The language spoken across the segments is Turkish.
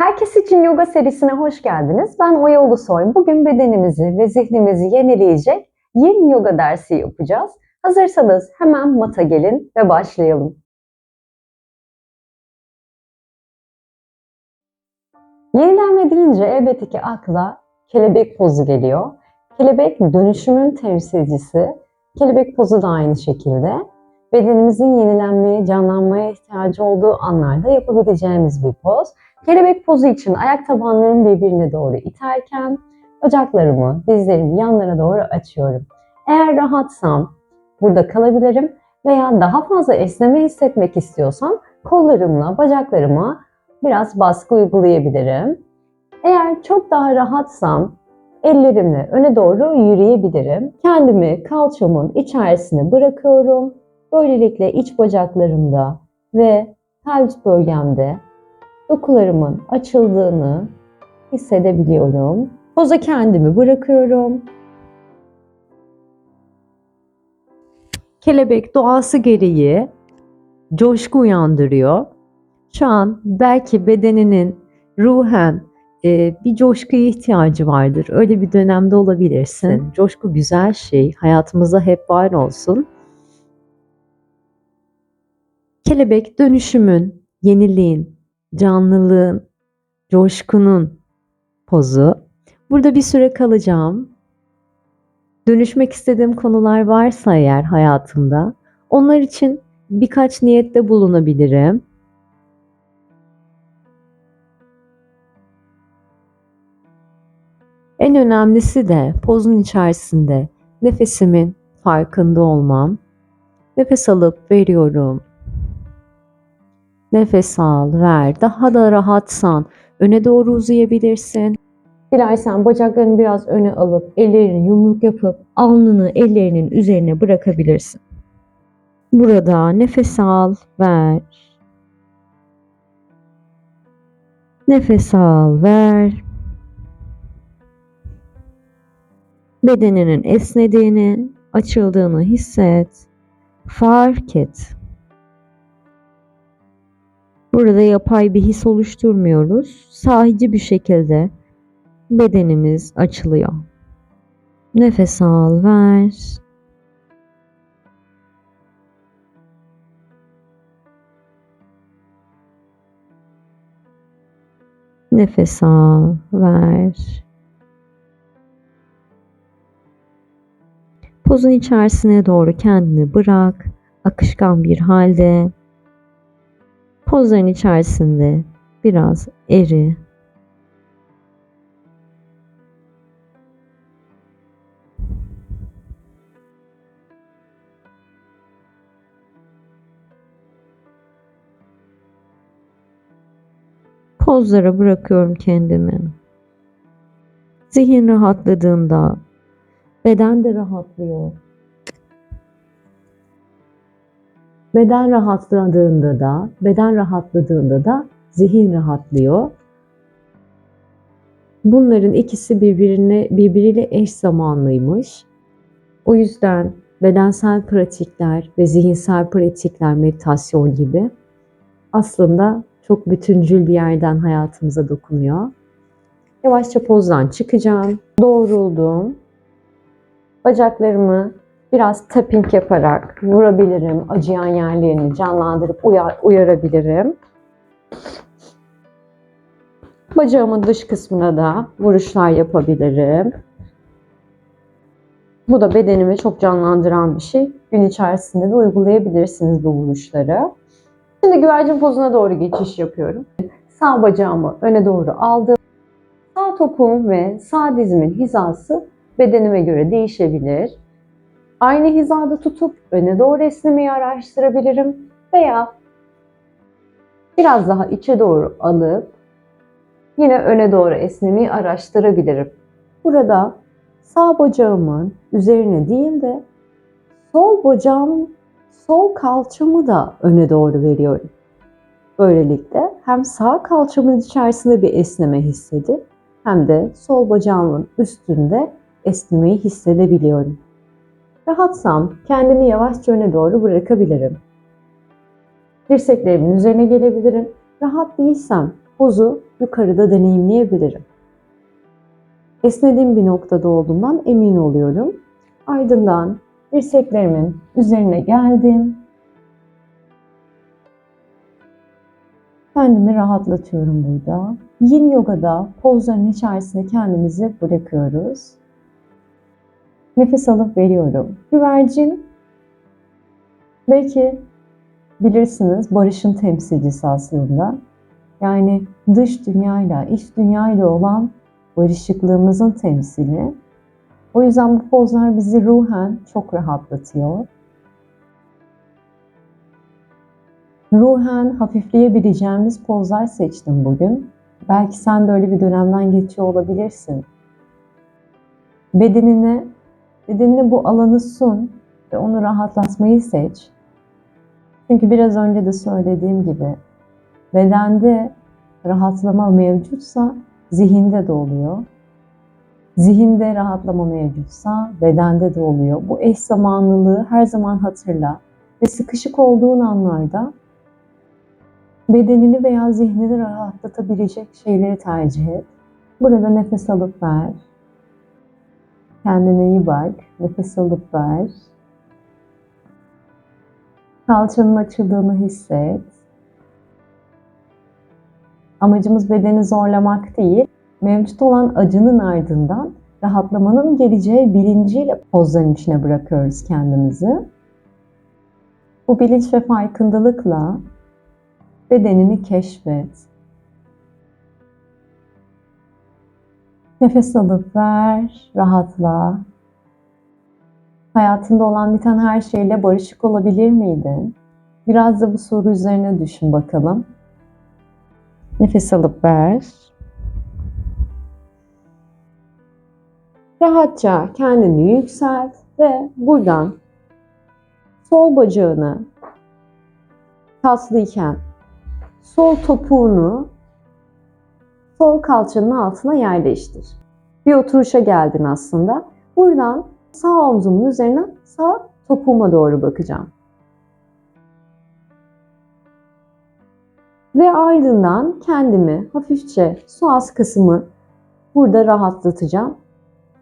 Herkes için yoga serisine hoş geldiniz. Ben Oya Ulusoy. Bugün bedenimizi ve zihnimizi yenileyecek yin yoga dersi yapacağız. Hazırsanız hemen mata gelin ve başlayalım. Yenilenme deyince elbette ki akla kelebek pozu geliyor. Kelebek dönüşümün temsilcisi. Kelebek pozu da aynı şekilde. Bedenimizin yenilenmeye, canlanmaya ihtiyacı olduğu anlarda yapabileceğimiz bir poz. Kelebek pozu için ayak tabanlarımı birbirine doğru iterken bacaklarımı, dizlerimi yanlara doğru açıyorum. Eğer rahatsam burada kalabilirim veya daha fazla esneme hissetmek istiyorsam kollarımla bacaklarıma biraz baskı uygulayabilirim. Eğer çok daha rahatsam ellerimle öne doğru yürüyebilirim. Kendimi kalçamın içerisine bırakıyorum. Böylelikle iç bacaklarımda ve pelvis bölgemde dokularımın açıldığını hissedebiliyorum. Poza kendimi bırakıyorum. Kelebek doğası gereği coşku uyandırıyor. Şu an belki bedeninin ruhen e, bir coşkuya ihtiyacı vardır. Öyle bir dönemde olabilirsin. Coşku güzel şey. Hayatımıza hep var olsun. Kelebek dönüşümün, yeniliğin, canlılığın, coşkunun pozu. Burada bir süre kalacağım. Dönüşmek istediğim konular varsa eğer hayatımda, onlar için birkaç niyette bulunabilirim. En önemlisi de pozun içerisinde nefesimin farkında olmam. Nefes alıp veriyorum. Nefes al, ver. Daha da rahatsan öne doğru uzayabilirsin. Dilersen bacaklarını biraz öne alıp ellerini yumruk yapıp alnını ellerinin üzerine bırakabilirsin. Burada nefes al, ver. Nefes al, ver. Bedeninin esnediğini, açıldığını hisset. Fark et. Burada yapay bir his oluşturmuyoruz. Sahici bir şekilde bedenimiz açılıyor. Nefes al, ver. Nefes al, ver. Pozun içerisine doğru kendini bırak. Akışkan bir halde Pozların içerisinde biraz eri. Pozlara bırakıyorum kendimi. Zihin rahatladığında beden de rahatlıyor. Beden rahatladığında da, beden rahatladığında da zihin rahatlıyor. Bunların ikisi birbirine birbiriyle eş zamanlıymış. O yüzden bedensel pratikler ve zihinsel pratikler meditasyon gibi aslında çok bütüncül bir yerden hayatımıza dokunuyor. Yavaşça pozdan çıkacağım. Doğruldum. Bacaklarımı Biraz tapping yaparak vurabilirim. Acıyan yerlerini canlandırıp uyar, uyarabilirim. Bacağımın dış kısmına da vuruşlar yapabilirim. Bu da bedenimi çok canlandıran bir şey. Gün içerisinde de uygulayabilirsiniz bu vuruşları. Şimdi güvercin pozuna doğru geçiş yapıyorum. Sağ bacağımı öne doğru aldım. Sağ topuğum ve sağ dizimin hizası bedenime göre değişebilir. Aynı hizada tutup öne doğru esnemeyi araştırabilirim veya biraz daha içe doğru alıp yine öne doğru esnemeyi araştırabilirim. Burada sağ bacağımın üzerine değil de sol bacağım, sol kalçamı da öne doğru veriyorum. Böylelikle hem sağ kalçamın içerisinde bir esneme hissedip hem de sol bacağımın üstünde esnemeyi hissedebiliyorum. Rahatsam kendimi yavaşça öne doğru bırakabilirim. Dirseklerimin üzerine gelebilirim. Rahat değilsem pozu yukarıda deneyimleyebilirim. Esnediğim bir noktada olduğumdan emin oluyorum. Ardından dirseklerimin üzerine geldim. Kendimi rahatlatıyorum burada. Yin yogada pozların içerisinde kendimizi bırakıyoruz. Nefes alıp veriyorum. Güvercin belki bilirsiniz barışın temsilcisi aslında. Yani dış dünyayla, iç dünyayla olan barışıklığımızın temsili. O yüzden bu pozlar bizi ruhen çok rahatlatıyor. Ruhen hafifleyebileceğimiz pozlar seçtim bugün. Belki sen de öyle bir dönemden geçiyor olabilirsin. Bedenine, bedenine bu alanı sun ve onu rahatlatmayı seç. Çünkü biraz önce de söylediğim gibi bedende rahatlama mevcutsa zihinde de oluyor. Zihinde rahatlama mevcutsa bedende de oluyor. Bu eş zamanlılığı her zaman hatırla ve sıkışık olduğun anlarda bedenini veya zihnini rahatlatabilecek şeyleri tercih et. Burada nefes alıp ver. Kendine iyi bak. Nefes alıp ver. Kalçanın açıldığını hisset. Amacımız bedeni zorlamak değil, mevcut olan acının ardından rahatlamanın geleceği bilinciyle pozların içine bırakıyoruz kendimizi. Bu bilinç ve farkındalıkla bedenini keşfet. Nefes alıp ver, rahatla. Hayatında olan biten her şeyle barışık olabilir miydin? Biraz da bu soru üzerine düşün bakalım. Nefes alıp ver. Rahatça kendini yükselt ve buradan sol bacağını kaslıyken sol topuğunu sol kalçanın altına yerleştir. Bir oturuşa geldin aslında. Buradan sağ omzumun üzerine sağ topuğuma doğru bakacağım. Ve ardından kendimi hafifçe su az kısmı burada rahatlatacağım.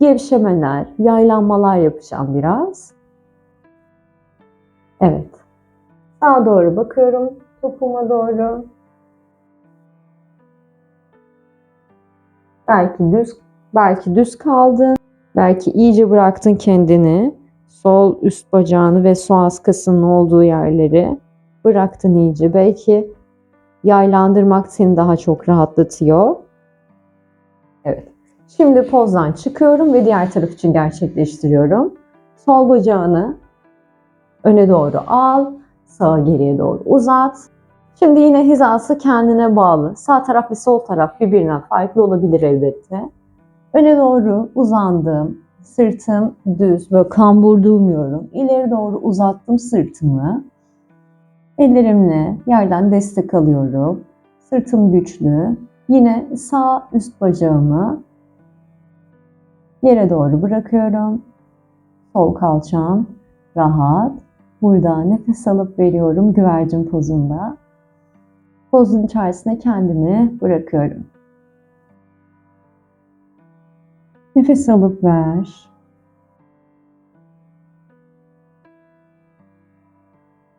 Gevşemeler, yaylanmalar yapacağım biraz. Evet. Sağa doğru bakıyorum. Topuğuma doğru. Belki düz, belki düz kaldın. Belki iyice bıraktın kendini. Sol üst bacağını ve su askasının olduğu yerleri bıraktın iyice. Belki yaylandırmak seni daha çok rahatlatıyor. Evet. Şimdi pozdan çıkıyorum ve diğer taraf için gerçekleştiriyorum. Sol bacağını öne doğru al, sağa geriye doğru uzat. Şimdi yine hizası kendine bağlı. Sağ taraf ve sol taraf birbirinden farklı olabilir elbette. Öne doğru uzandım. Sırtım düz, böyle kambur durmuyorum. İleri doğru uzattım sırtımı. Ellerimle yerden destek alıyorum. Sırtım güçlü. Yine sağ üst bacağımı yere doğru bırakıyorum. Sol kalçam rahat. Burada nefes alıp veriyorum güvercin pozunda. Pozun içerisine kendimi bırakıyorum. Nefes alıp ver.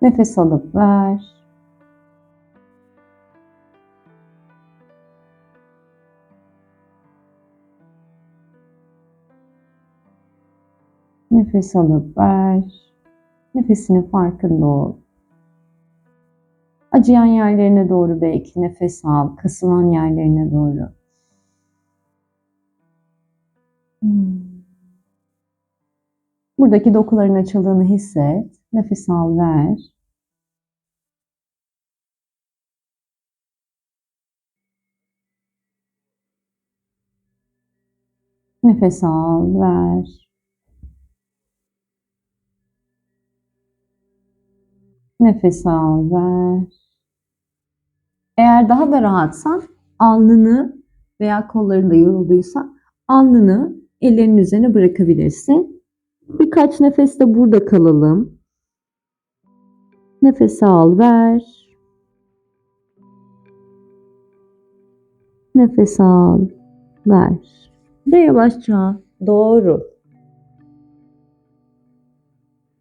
Nefes alıp ver. Nefes alıp ver. Nefesinin farkında ol. Acıyan yerlerine doğru belki nefes al. Kasılan yerlerine doğru. Hmm. Buradaki dokuların açıldığını hisset. Nefes al, ver. Nefes al, ver. Nefes al, ver. Eğer daha da rahatsan alnını veya kollarında yorulduysa alnını ellerinin üzerine bırakabilirsin. Birkaç nefes de burada kalalım. Nefes al, ver. Nefes al. Ver. Ve yavaşça doğru.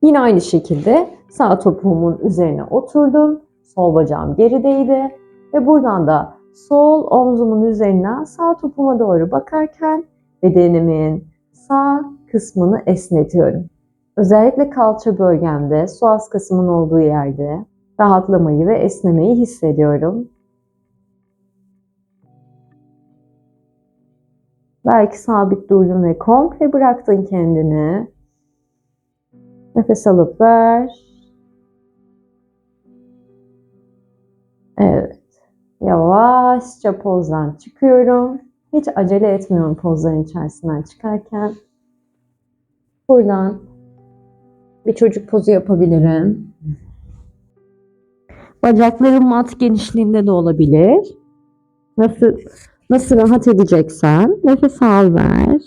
Yine aynı şekilde sağ topuğumun üzerine oturdum. Sol bacağım gerideydi. Ve buradan da sol omzumun üzerine sağ topuğuma doğru bakarken bedenimin sağ kısmını esnetiyorum. Özellikle kalça bölgemde, su az kısmın olduğu yerde rahatlamayı ve esnemeyi hissediyorum. Belki sabit durdun ve komple bıraktın kendini. Nefes alıp ver. Evet. Yavaşça pozdan çıkıyorum. Hiç acele etmiyorum pozların içerisinden çıkarken. Buradan bir çocuk pozu yapabilirim. Bacaklarım mat genişliğinde de olabilir. Nasıl nasıl rahat edeceksen nefes al ver.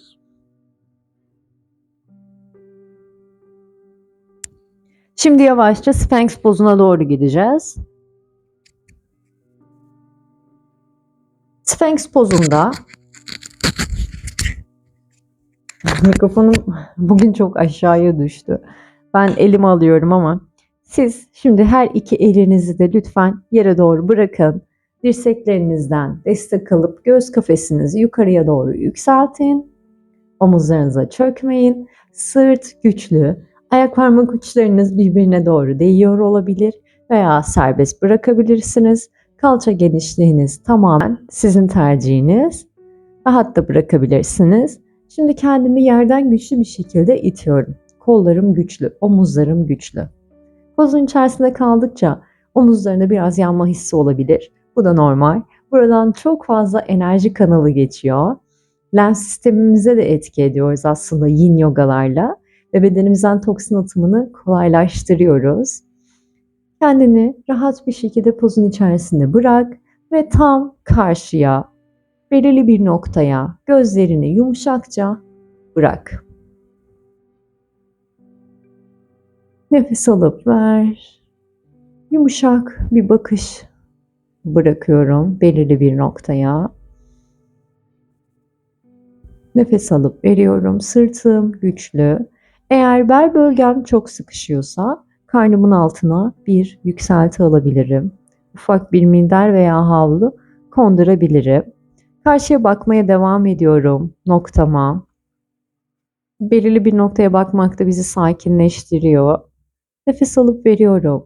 Şimdi yavaşça Sphinx pozuna doğru gideceğiz. Sphinx pozunda mikrofonum bugün çok aşağıya düştü. Ben elimi alıyorum ama siz şimdi her iki elinizi de lütfen yere doğru bırakın. Dirseklerinizden destek alıp göğüs kafesinizi yukarıya doğru yükseltin. Omuzlarınıza çökmeyin. Sırt güçlü. Ayak parmak uçlarınız birbirine doğru değiyor olabilir veya serbest bırakabilirsiniz. Kalça genişliğiniz tamamen sizin tercihiniz. Rahat da bırakabilirsiniz. Şimdi kendimi yerden güçlü bir şekilde itiyorum. Kollarım güçlü, omuzlarım güçlü. Pozun içerisinde kaldıkça omuzlarında biraz yanma hissi olabilir. Bu da normal. Buradan çok fazla enerji kanalı geçiyor. Lenf sistemimize de etki ediyoruz aslında yin yogalarla ve bedenimizden toksin atımını kolaylaştırıyoruz. Kendini rahat bir şekilde pozun içerisinde bırak ve tam karşıya, belirli bir noktaya gözlerini yumuşakça bırak. Nefes alıp ver. Yumuşak bir bakış bırakıyorum belirli bir noktaya. Nefes alıp veriyorum. Sırtım güçlü. Eğer bel bölgem çok sıkışıyorsa karnımın altına bir yükselti alabilirim. Ufak bir minder veya havlu kondurabilirim. Karşıya bakmaya devam ediyorum noktama. Belirli bir noktaya bakmak da bizi sakinleştiriyor. Nefes alıp veriyorum.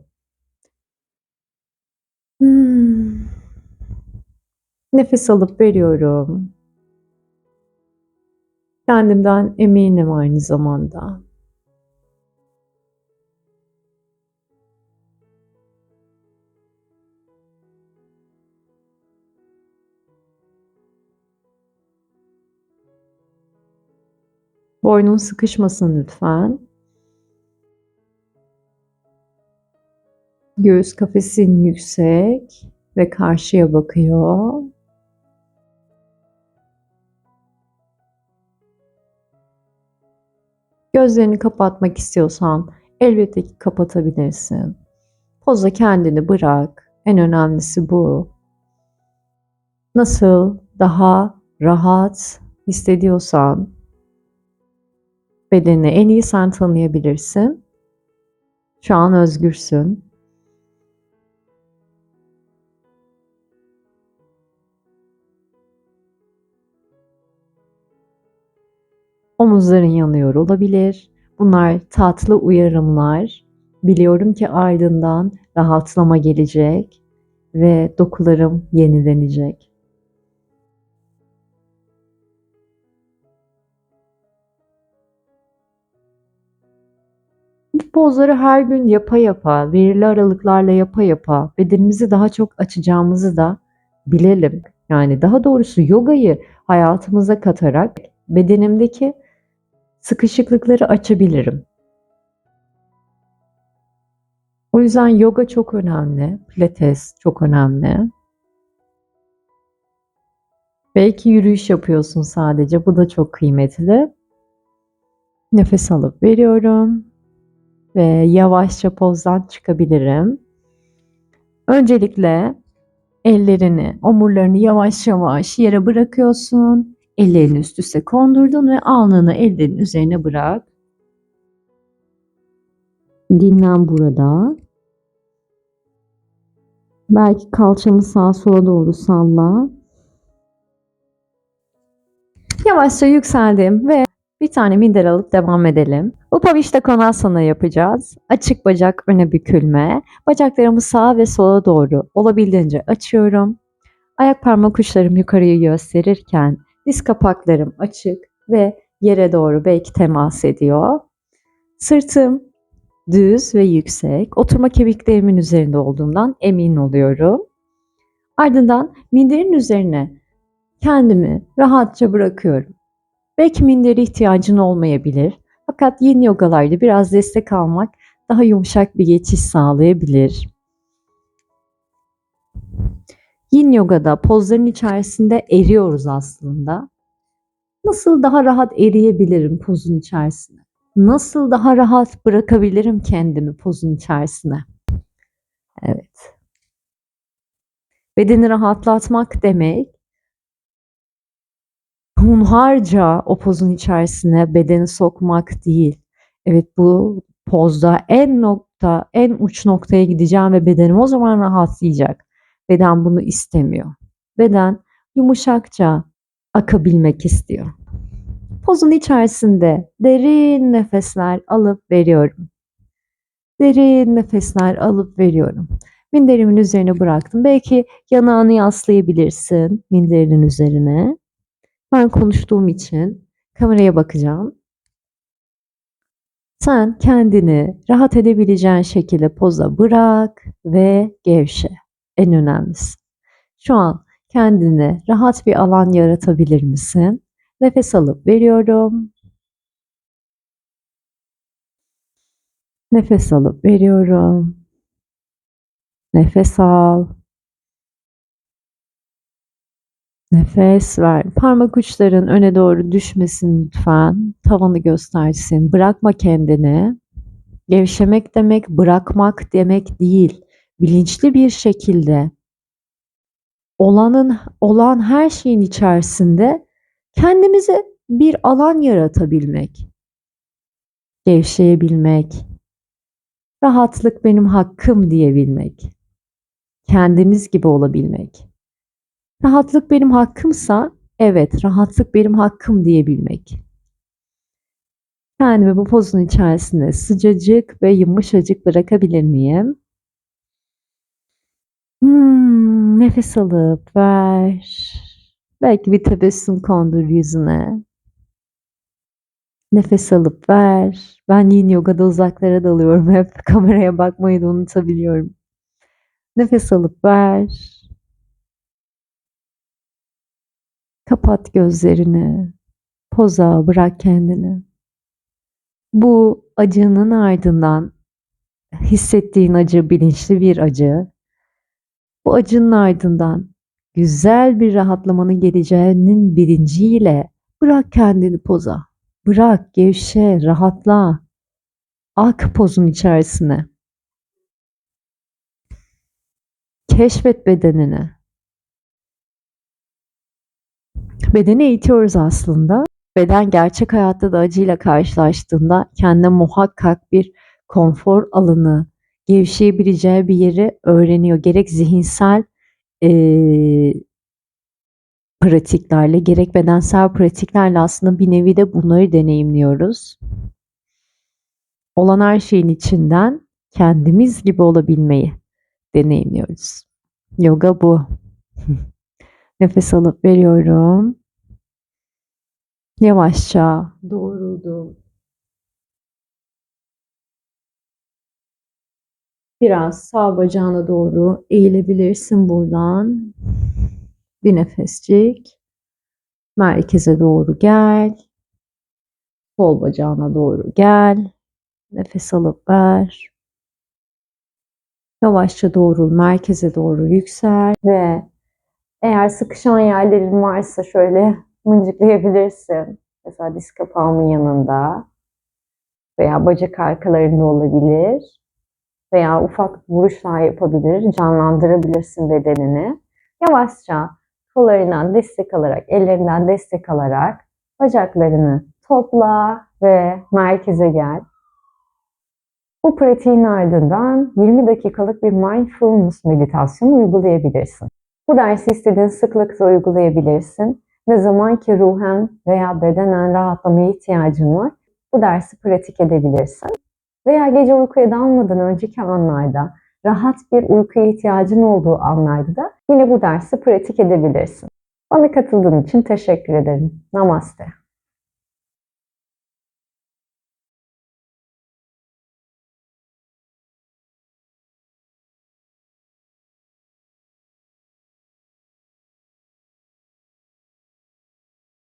Hmm. Nefes alıp veriyorum. Kendimden eminim aynı zamanda. Boynun sıkışmasın lütfen. Göğüs kafesin yüksek ve karşıya bakıyor. Gözlerini kapatmak istiyorsan elbette ki kapatabilirsin. Poza kendini bırak. En önemlisi bu. Nasıl daha rahat hissediyorsan bedenini en iyi sen tanıyabilirsin. Şu an özgürsün. Omuzların yanıyor olabilir. Bunlar tatlı uyarımlar. Biliyorum ki ardından rahatlama gelecek ve dokularım yenilenecek. Bu pozları her gün yapa yapa, verili aralıklarla yapa yapa bedenimizi daha çok açacağımızı da bilelim. Yani daha doğrusu yogayı hayatımıza katarak bedenimdeki sıkışıklıkları açabilirim. O yüzden yoga çok önemli, pilates çok önemli. Belki yürüyüş yapıyorsun sadece, bu da çok kıymetli. Nefes alıp veriyorum ve yavaşça pozdan çıkabilirim. Öncelikle Ellerini, omurlarını yavaş yavaş yere bırakıyorsun. Ellerini üst üste kondurdun ve alnını ellerin üzerine bırak. Dinlen burada. Belki kalçanı sağa sola doğru salla. Yavaşça yükseldim ve bir tane minder alıp devam edelim. Upavişta Konasana yapacağız. Açık bacak öne bükülme. Bacaklarımı sağa ve sola doğru olabildiğince açıyorum. Ayak parmak uçlarım yukarıyı gösterirken diz kapaklarım açık ve yere doğru belki temas ediyor. Sırtım düz ve yüksek. Oturma kemiklerimin üzerinde olduğumdan emin oluyorum. Ardından minderin üzerine kendimi rahatça bırakıyorum. Belki mindere ihtiyacın olmayabilir. Fakat yeni yogalarda biraz destek almak daha yumuşak bir geçiş sağlayabilir. Yin yogada pozların içerisinde eriyoruz aslında. Nasıl daha rahat eriyebilirim pozun içerisine? Nasıl daha rahat bırakabilirim kendimi pozun içerisine? Evet. Bedeni rahatlatmak demek hunharca o pozun içerisine bedeni sokmak değil. Evet bu pozda en nokta, en uç noktaya gideceğim ve bedenim o zaman rahatlayacak. Beden bunu istemiyor. Beden yumuşakça akabilmek istiyor. Pozun içerisinde derin nefesler alıp veriyorum. Derin nefesler alıp veriyorum. Minderimin üzerine bıraktım. Belki yanağını yaslayabilirsin minderinin üzerine. Ben konuştuğum için kameraya bakacağım. Sen kendini rahat edebileceğin şekilde poza bırak ve gevşe. En önemlisi. Şu an kendine rahat bir alan yaratabilir misin? Nefes alıp veriyorum. Nefes alıp veriyorum. Nefes al. Nefes ver. Parmak uçların öne doğru düşmesin lütfen. Tavanı göstersin. Bırakma kendini. Gevşemek demek bırakmak demek değil. Bilinçli bir şekilde olanın olan her şeyin içerisinde kendimize bir alan yaratabilmek. Gevşeyebilmek. Rahatlık benim hakkım diyebilmek. Kendimiz gibi olabilmek. Rahatlık benim hakkımsa evet rahatlık benim hakkım diyebilmek. Kendimi bu pozun içerisinde sıcacık ve yumuşacık bırakabilir miyim? Hmm, nefes alıp ver. Belki bir tebessüm kondur yüzüne. Nefes alıp ver. Ben yin yogada uzaklara dalıyorum hep. Kameraya bakmayı da unutabiliyorum. Nefes alıp ver. Kapat gözlerini. Poza bırak kendini. Bu acının ardından hissettiğin acı bilinçli bir acı. Bu acının ardından güzel bir rahatlamanın geleceğinin bilinciyle bırak kendini poza. Bırak, gevşe, rahatla. Ak pozun içerisine. Keşfet bedenini. Bedeni eğitiyoruz aslında. Beden gerçek hayatta da acıyla karşılaştığında kendine muhakkak bir konfor alanı, gevşeyebileceği bir yeri öğreniyor. Gerek zihinsel eee, pratiklerle, gerek bedensel pratiklerle aslında bir nevi de bunları deneyimliyoruz. Olan her şeyin içinden kendimiz gibi olabilmeyi deneyimliyoruz. Yoga bu. Nefes alıp veriyorum. Yavaşça doğruldum. Biraz sağ bacağına doğru eğilebilirsin buradan. Bir nefescik. Merkeze doğru gel. Sol bacağına doğru gel. Nefes alıp ver. Yavaşça doğrul, merkeze doğru yüksel ve eğer sıkışan yerlerin varsa şöyle mıncıklayabilirsin. Mesela diz kapağımın yanında veya bacak arkalarında olabilir veya ufak vuruşlar yapabilir, canlandırabilirsin bedenini. Yavaşça kollarından destek alarak, ellerinden destek alarak bacaklarını topla ve merkeze gel. Bu pratiğin ardından 20 dakikalık bir mindfulness meditasyonu uygulayabilirsin. Bu dersi istediğin sıklıkta uygulayabilirsin. Ne zaman ki ruhen veya bedenen rahatlamaya ihtiyacın var, bu dersi pratik edebilirsin. Veya gece uykuya dalmadan önceki anlarda, rahat bir uykuya ihtiyacın olduğu anlarda da yine bu dersi pratik edebilirsin. Bana katıldığın için teşekkür ederim. Namaste.